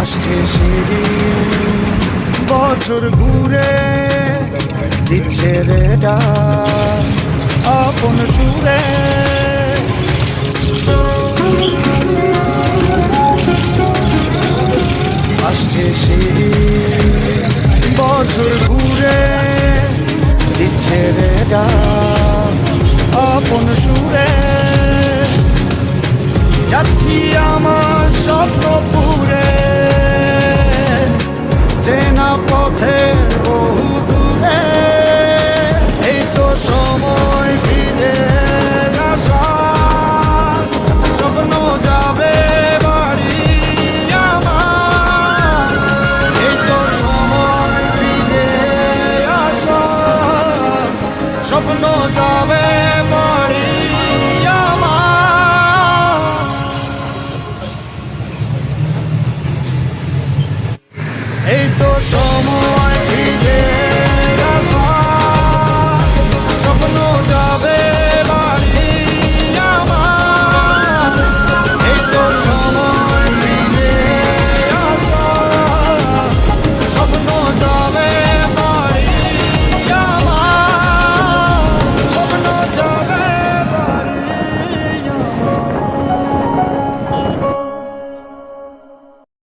আসছে সিঁড়ি বছর ঘুরে দিচ্ছে রে আপন সুরে। আসছে সিঁড়ি বছর ঘুরে দিচ্ছে রে আপন সুরে। যাচ্ছি আমার স্বপ্ন পুরে। পথে এই তো সময়।